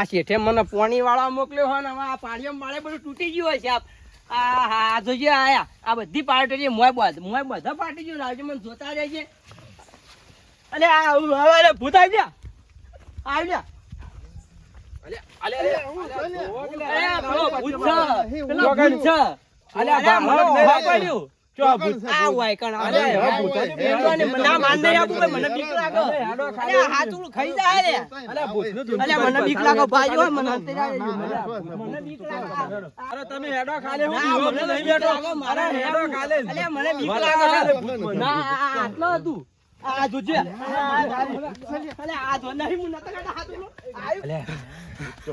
આ શેઠે મને પોણી વાળા મોકલ્યો હોય ને આ પાણીઓ માળે બધું તૂટી ગયું હોય છે આ આ હા જોજે આયા આ બધી પાર્ટીઓ મોય બધ મોય બધા પાર્ટી જો લાવજો મને જોતા રહેજે. અલે આ હવે અરે ભૂત આવી જા આવી જા અલે ભૂત છે. પેલો ભૂત છે. અલે મને પડ્યું મને આ માન નહીં આપું ભાઈ, મને બીક લાગે. અરે આ હાથ ઉડું ખાઈ જાય રે અલે મને બીક લાગે ભાઈ હો મને અંતે જાય રે. મને- મને બીક લાગે. અરે તમે હેડો ખાલે હું ના, દીવો મને નહીં બીક બેઠો લાગે, મારે અરે હેડો હેડું. ખાલે. અલે મને બીક મને લાગે. ખાલે ભૂત મને. ના આ- આ આટલો હતું. આ જોજે. આ જો નહીં હું નતો કહેતો હાથ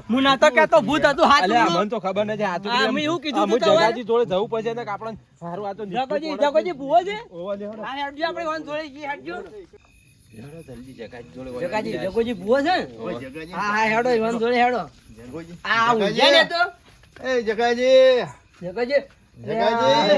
હું નતો કહેતો ભૂત હતું હાથ મને તો ખબર નથી આ તો આ એમ- મેં એવું કીધું હું જગાજી જોડે જવું પડશે ને કે સારું આ તો નીચું જગોજી ભૂવો છે? હેડો. આ હેડજો આપણે વાન જોડે જઈએ હેડજો. જગાજી જોડે વળાવી જગાજી જાય. જગોજી ભૂવો છે? હા હા હેડો ઈવાન જોડે હેડો. જગોજી. આ ઊંઘ્યા ને તો? એ જગાજી. જગોજી જગાજી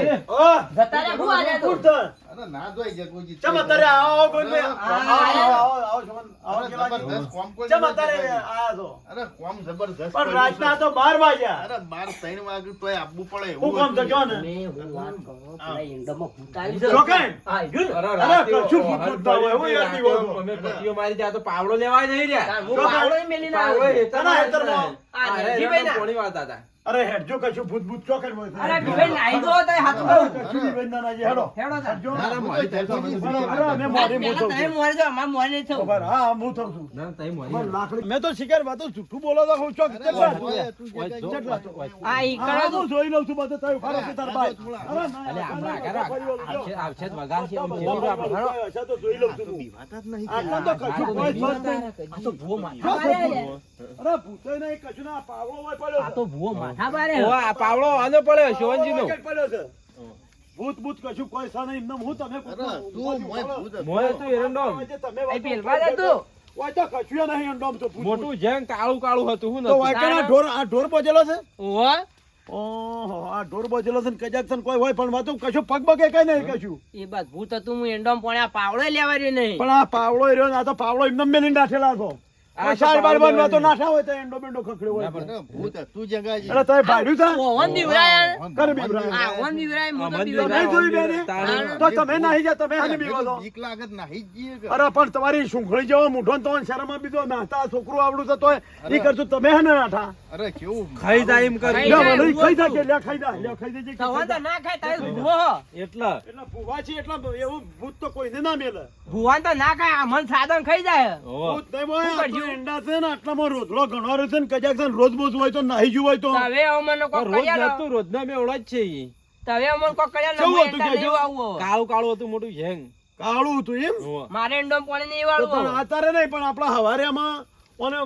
જતા રે ભૂવા રે તો અરે ના જોઈ જગોજી ચમ અત્યારે આવો કોઈ આવો, આવો, આવો, આવો, શોભન, આવો, અરે, કેવાજી. જબરદસ્ત કોમ કોઈ ચમ નથી અત્યારે જગાજી. અરે કોમ જબરદસ્ત પણ રાતના તો બાર વાગ્યા અરે બાર ત્રણ વાગે તોય આપવું પડે હું કોમ તો હતું. ને મેં હું વાત કરો પેલા ઈંડામાં ભૂત આવ્યું છે. ચોકાઈ? હા, ઈંડું ને? અરે અરે, રાતે કશું હોય, હું યાર દીવો અમે પટ્ટીઓ મારી ત્યાં તો પાવડો લેવા જઈ રહ્યા? પાવડો. હેતરમાં ના. આ. પોણી વાળતા હતા અરે હેડજો કશું ભૂત ભૂત ચોકડ બોલ અરે ભાઈ નાઈ દો તો હાથ પર. કશું બી બંધ ના જે હેડો હેડો હેડજો. ના, ના, થાય તો અમે બરાબર, ના, પહેલા મૂતો તમે મોરે જો અમારે મોરે નહીં થવું. ખબર, હા હું થઉં છું ના તઈ મોરે લાકડી મે તો શિકાર વાતો જૂઠું બોલો તો હું ચોક? ઓય, ઓય. આ ઈ કરો હું જોઈ લઉં છું બધે થયું ફારો કે તાર ભાઈ અરે, ના, ના, આગળ આવશે આવશે વગાન છે આમ બધા જેવું આપણે. બધા તો જોઈ લઉં છું હું. બીવાતા જ નહીં આ તો કશું કોઈ જ વાત નહીં. આ તો ભૂવો. છે. અરે ભૂતોય નહીં, કશું ના, પાવડો હોય પડ્યો આ તો ભૂવો છે. ઓવા, આ પાવડો આનો પડ્યો શિવનજી નો પાવડો એક પડ્યો છે. ભૂત ભૂત કશું કોઈ છે નહીં, એમને હું તમે તું મોય ભૂત મોય તું એરંડોમ. એ પેલવા જ હતું. ઓય તો. કશું નહીં અંડોમ તો ભૂત મોટું જેમ કાળું કાળું હતું હું તો વાયકાના ઢોર આ ઢોર બોજેલો છે? ઓહો. ઓહો આ ઢોર બોજેલો છે કજાક છે કોઈ હોય પણ વાતો કશું પગ બગે કઈ નહીં કશું? એ બાદ ભૂત હતું હું પણ આ પાવડો લેવા રહ્યો નહીં. પણ આ પાવડો રહ્યો ને આ તો પાવડો એમને મેલી નાખેલા હતો એટલે પણ તમારી સુખડી જેવો મૂઠો ને તો શરમમાં બીજો નાતા છોકરો આવડું તો એ કરજો તમે હે નાઠા? અરે કેવું? ખાઈ જાય એમ કરી. ખાઈ લ્યો, જાય, ખાઈ જાય છું. ખાઈ જા દેજે કે તવો ખાઈ તો જા. ના ખાય તારે ભૂવો એટલા. ભૂવા છે એટલા એવું ભૂત તો કોઈને ના મેલે. ભૂવા તો ના ખાય આ મન સાધન ખાઈ જાય. ભૂત નહીં હોય, શું આ તો કરશું? ઈંડા છે ને આટલામાં રોટલો ઘણો રહ્યો છે ને કજાક છે રોજ બોજ હોય તો નાહી ગયું હોય તો. તો હવે અમને કોક રોજ નતું રોજના મેવડો જ છે ઈ. તો અમને કોક કર્યા લો. કેવું હું હતું એંડા કે નહીં કાળું કાળું હતું મોટું જેંગ કાળું હતું એમ? મારે એંડોમાં પાણી નહીં વાળવું. પણ અત્યારે નહીં પણ આપણા હવારેમાં ઓને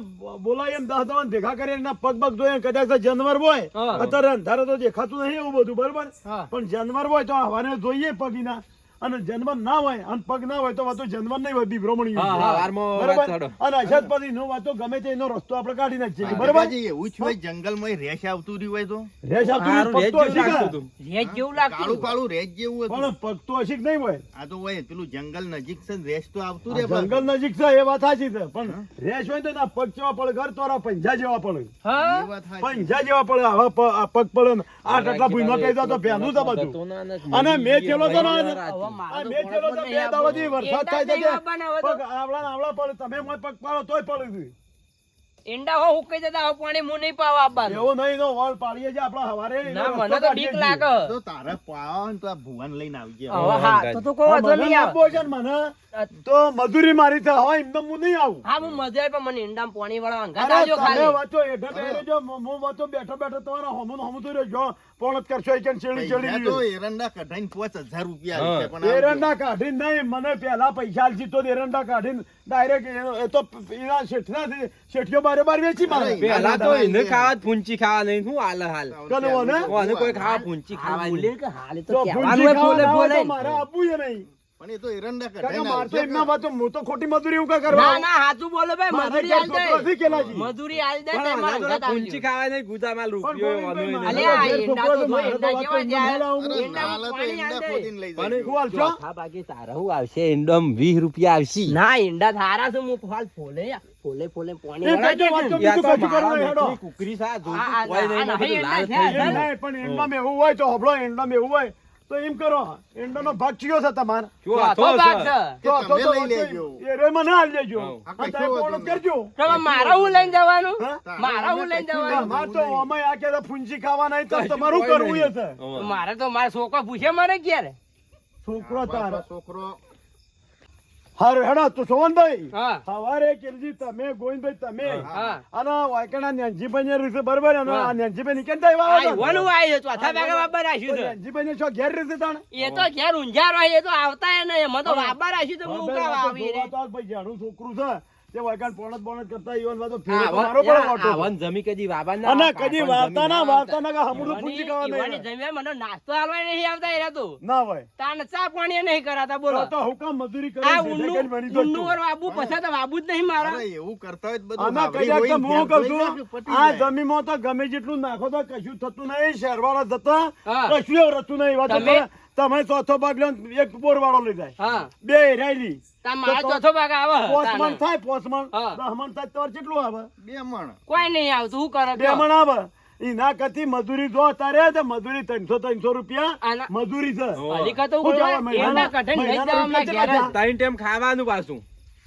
બોલાય એમ દસ દવાને ભેગા કરીને એના પગ પગ જોઈએ કદાચ જાનવર હોય અત્યારે અંધારે તો દેખાતું નહીં એવું બધું બરોબર? પણ જાનવર હોય તો હવારે જોઈએ પગીના. અને જન્મ ના હોય અને પગ ના હોય તો વાતો જન્મ નહીં હોય બરોબર? છોડો. અને અશતપતિ નો વાતો ગમે તે એનો રસ્તો આપણે કાઢી નાખીએ. બરોબર? એવું જ હોય જંગલમાં રેશ આવતું રહ્યું હોય તો? રેસ આવતું હારું પગ તો જેવું હશે લાગતું કે? હતું. રેત જેવું લાગતું કાળું કાળું રેશ જેવું હતું. પણ પગ તો હશે નહીં હોય. આ તો હોય પેલું જંગલ નજીક છે રેસ રેશ તો આવતું રે જંગલ નજીક છે એ વાત સાચી છે. પણ રેસ હોય તો ના પગ જેવા પડે ઘર તોરા પંજા જેવા પડે. હા? એ વાત સાચી. પંજા જેવા પડે આવા આ પગ પડે આ આ ભૂઈ માં કહી દો તો પહેલું તો બધું. અને મેં ચેલો તો ના- એંડા હો હુકાઈ જતા પાણી હું નહીં પાવા આપવાનું. એવું નહીં તો વાળ પાડીએ છે આપણા હવારે ના મને તો કાઢીએ લાગે. તો તારે પાવા ને તો આ ભુવન લઈને આવજે હવે હા તો તો કોઈ હા, નહીં આવે. છે મને. તો મજૂરી મારી હોય એમને હું નહીં આવું. હા હું મજા પણ મને ઈંડા પાણી વાળા આવજો ખાલી. હેઠે બેહી રહેજો, હું હું બેઠો બેઠો તમારા હમું હમું તો રહેજો. પોણ કરશો કે ચેડી શેરડી તો એરંડા કાઢીને પાંચ હજાર રૂપિયા છે પણ એરંડા કાઢીને નહીં મને પહેલા પૈસા આલશી તો એરંડા કાઢીને ડાયરેક્ટ એ તો એના શેઠના શેઠિયો બારે બાર વેચી મારે. પહેલા પેલા તો એને ખાવા ફૂંચી ખાવા નહીં હું હાલ હાલ? કનવો ને? ઓને? કોઈ ખાવા ફૂંચી ખાવા બોલે કે હાલ તો કહેવાનું બોલે બોલે મારા મારે આપવું નહીં. પણ એ તો એરંડા કાકા, કઢાઈને આવશે એમના વાત હું તો ખોટી મજૂરી એવું કાં કરવા ના હાચું બોલો ભાઈ મજૂરી આલ દે. મજૂરી આલ દે તે મારા પૂંચી ખાવા નહીં ગુદામાં રૂપિયો તો કેવા જાય? તો. ખોદીને લઈ પાણી તારા હું આવશે એન્ડમ વીસ રૂપિયા આવશે. ના ઈંડા થારા છે હું હાલ ફોલે યા. ફોલે ફોલે પાણી કુકરી સા જો કોઈ નહીં, લાલ થઈ પણ એંડામાં એવું હોય તો હબળો એંડામાં એવું હોય. તો એમ કરો એંડાનો ભાગ ચિયો છે તમારે? જો ચોથો ભાગ છે. તો તો તો લઈ લેજો. એ રે મને હાલ લેજો. આ તો નહીં. કરજો. તો મારે હું લઈને જવાનું? મારા હું લઈને જવાનું? માર તો અમે આ કે ફૂંચી ખાવા નહીં તો તમારું કરવું. એ છે. મારે તો મારા છોકરો પૂછે મારે ક્યારે? છોકરો તારો. છોકરો. હારું હેડો તું સોવનભાઈ સવારે કેલજી તમે ગોવિંદભાઈ તમે. અને વાયકણા નેનજીભાઈ ને રીતે બરોબર અને. આ નેનજીભાઈ નીકળતા કેમ થાય હતા. ઈવોનું આયુ તો ચોથા ભાગે વાપર આશી તો. છે નેનજીભાઈ ને શું ઘેર રીતે તણ? એ તો ઘેર ઊંઝાર હોય એ તો આવતા નહીં. એમાં તો. વાપર રાખ્યું તો હું આવી રે. તો ભાઈ જાણું છોકરું છે. તે વાયકણ પોણત બોણત કરતા ઈવન વાતો ફેરો મારો પણ. જમી કદી ના અને ના ના કે ઈવાની નહીં જમ્યા મને નાસ્તો આલવા નહીં આવતા એરા તો ના હોય તાને ચા પાણી નહીં કરાતા બોલો તો તો હુકમ મજૂરી કરી આ ભેગા ઊંડું કરીને બની ઊંડું જતું. વર વાબુ પછી તો વાબુ જ નહીં મારા અરે એવું કરતા હોય બધું વાવડી કદાચ તો હું કહું છું, આ જાય. તો ગમે જેટલું નાખો તો કશું થતું નહીં શેરવાળા જતા. કશું એવું રહેતું નહીં વાત તમે- ચોથો ભાગ લો એક બોર વાળો લઈ જાય. હા. બે રેલી તા ચોથો ભાગ આવે પોસમણ થાય પોસમણ દહમણ થાય તો કેટલું આવે. બે મણ. કોઈ નહીં આવતું હું કરે બે મણ આવે. એના કરતી મજૂરી જો તારે તો મજૂરી ત્રણસો ત્રણસો રૂપિયા મજૂરી છે. ટાઈમ ખાવાનું પાછું.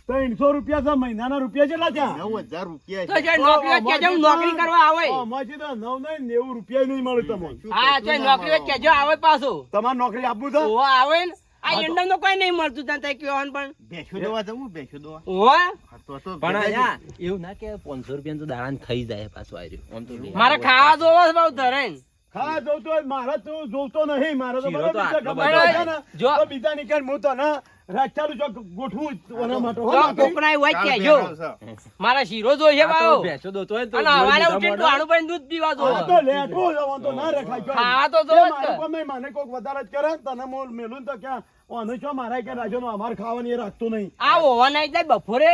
ત્રણસો રૂપિયા છે મહિનાના રૂપિયા કેટલા થયા નવ હજાર રૂપિયા તો જે નોકરી કરવા આવે. આમાંથી તો નવ નહીં નેવું રૂપિયા નહીં મળે તમને. શું હા તો ના કેજો આવે પાછું. તમારે નોકરી આપવું છે? આવે ને. આ હા તો- કોઈ નહીં મળતું ત્યાં તઈ પણ. દોવા જવું દોવા? તો પણ એવું ના કે રૂપિયા તો દાડા થઈ જાય પાછું. મારે ખાવા જોવો છે બહુ ધરાઈને. હા જોતો હોય, મારે તો જોતો નહીં મારે તો શીરો જો. બીજા નીકળ હું ગોઠવું માટે હો કોકનાય હોય મારા શીરો બાવો તો અને હવારે ઉઠીને દૂધ પીવા હા, તો લેટવું જવાનું તો ના રખાય કોઈ. તો જ મારું કે. ગમે, મને કોક વધારે જ કરે તને મોલ મેલું તો ક્યાં? ઓને છો મારા કે રાજો નો અમારે ખાવાની એ રાખતું નહીં. આ ઓવરનાઈટ જાય બપોરે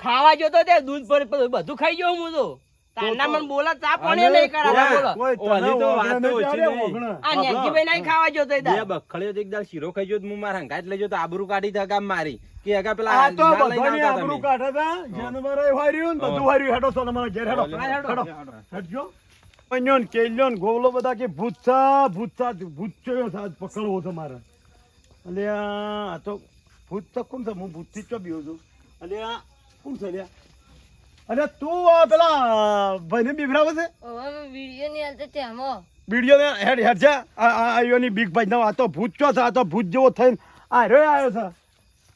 ખાવા જતો તે દૂધ પર બધું ખાઈ ગયો હું તો. તારના મને બોલા ચા પાણી અને નહીં કરાતા બોલો ઓલી તો ઓગણે વાતો ઓછી નહીં. આ નેજીભાઈ નહીં ખાવા જતો એ બે દાડો. એક દાડો શીરો ખાઈ ગયો હું મારા હંગાત લઈ તો આબરૂ કાઢી ગામ મારી કે આગા પેલા આ તો બધાની આબરૂ તમે. તા. જાનવરો એ વાર્યું ને બધું વાર્યું. હેડો સોના મારા ઘેર હેડો. હેડો. હેડો. હેડજો. પન્યો ને ગોવલો બધા કે ભૂત છે, ભૂત છે, ભૂત છે, સાજ પકડવો છે મારે. અલ્યા, આ તો ભૂત તો કોણ છે? હું ભૂતથી ચો બીયો છું. અલ્યા, કોણ છે અલ્યા? અલ્યા, તું આ પેલા ભાઈને બીવરાવે છે? હવે વીડિયો ની હાલતો તેમાં વીડિયો ને હેડ હેડ છે આ આયોની બીક ભાઈ ના આ તો ભૂત ચો છે આ તો ભૂત જેવો થઈને આ રે આવ્યો છે.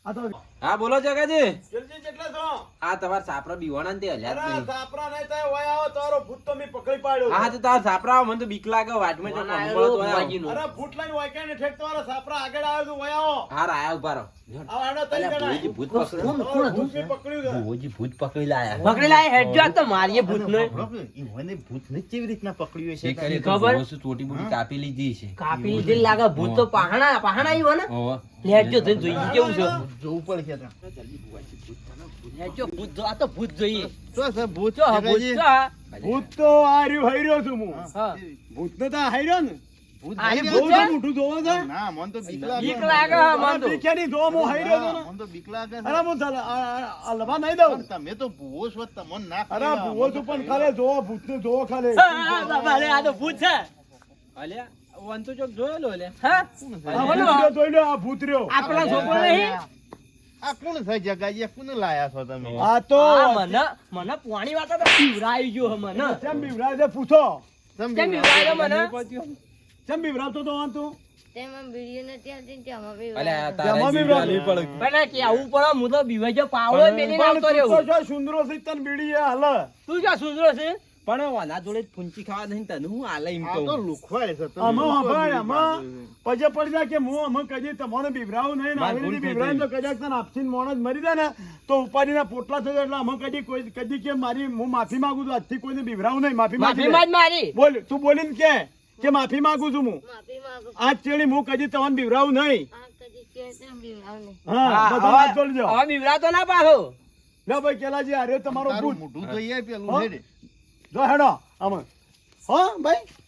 આ તો હા બોલો જગાજી. જલ્દી જેટલા છો. આ તમાર સાપરા બીવાના તે હલ્યા નહીં. સાપરા નહીં થાય ઓય આવો તારો ભૂત તો મેં પકડી પાડ્યો હા તો તાર સાપરા મને તો બીક લાગે વાટમાં તો કંબળ તો આયો. અરે ભૂત લઈને વાયકા ને ઠેક તારો સાપરા આગળ આવ્યો તો ઓય આવો હાર આયા ઊભા રહો. તઈ. ભૂત પકડ્યું. તમારું ભૂત પકડ્યું છે ભૂત પકડી લાયા. પકડી લાય હેડજો આ તો મારીએ ભૂતનો બરાબર, ઈ મને ભૂતને કેવી રીતના પકડ્યું છે ખબર? બોટી કાપી લીધી છે કાપી લીધેલી લાગે ભૂત તો પહાણા પહાણા આવ્યો ને હોવે. હેડજો કેવું છે જોવું પડશે તો. હેડજો ભૂત આ તો ભૂત જોઈએ. શું છે ભૂત જો ભૂત જો ભૂત તો આ રહ્યું હાઈ છું હું. ભૂત તો હાઈ રહ્યો ને? ભૂત? મોટું જોવો છે? ના મન તો બીક લાગે. બીક લાગે હા, તો. બીખ્યા નહીં જોવો હું હાઈ રહ્યો છું ને. મન તો બીક લાગે અરે હું ચાલ આ- લવા નહીં દઉં. તમે તો ભૂવો છો તમને ના અરે ભૂવો છું પણ ખાલી જોવો ભૂત ને જોવો ખાલી. હા, હા, બાબા, લે, આ તો ભૂત છે. અલ્યા, વન ચોક જોયેલો લે હા? જોઈ લો આ ભૂત રહ્યો. આ છોકરો નહીં? આ કોણ છે જગાજી આ લાયા છો તમે? આ તો મને મને પોણી વાતો તો પીવરાઈ ગયો મને. કેમ બીવરાય છે પૂછો. કેમ પીવરાયો. મને. કેમ બીવરાવતો તો આ તું સુંદરો છે તને બીડી એ તું ક્યાં સુધરો છે? પણ વાના જોડે ફૂંચી ખાવા નહીં તને હું આલે એમ તો લુખવાય છે આમાં વાત છે. પછી પડી કે હું અમે કદી તમને બિભરાવ નહીં ને આવી બીવરાવીને તો કદાચ તને આપસીને મોણ જ મરી જાય ને તો ઉપાડીના પોટલા થઈ જાય એટલે અમે કદી કોઈ કદી કે મારી હું માફી માંગુ છું આજથી કોઈને બિભરાવ નહીં માફી માંગી માફી મારી. બોલ તું બોલીને કે કે માફી માંગુ છું હું. આજ ચેડી હું કદી તમને બિભરાવ નહીં. હા બધા હવે- હાથ જોડી દો. હવે બીવડાતો ના પાછો લો ભાઈ કેલાજી અરે તમારો મોઢું તો એ પેલું. જો હેડો આમાં. હા ભાઈ?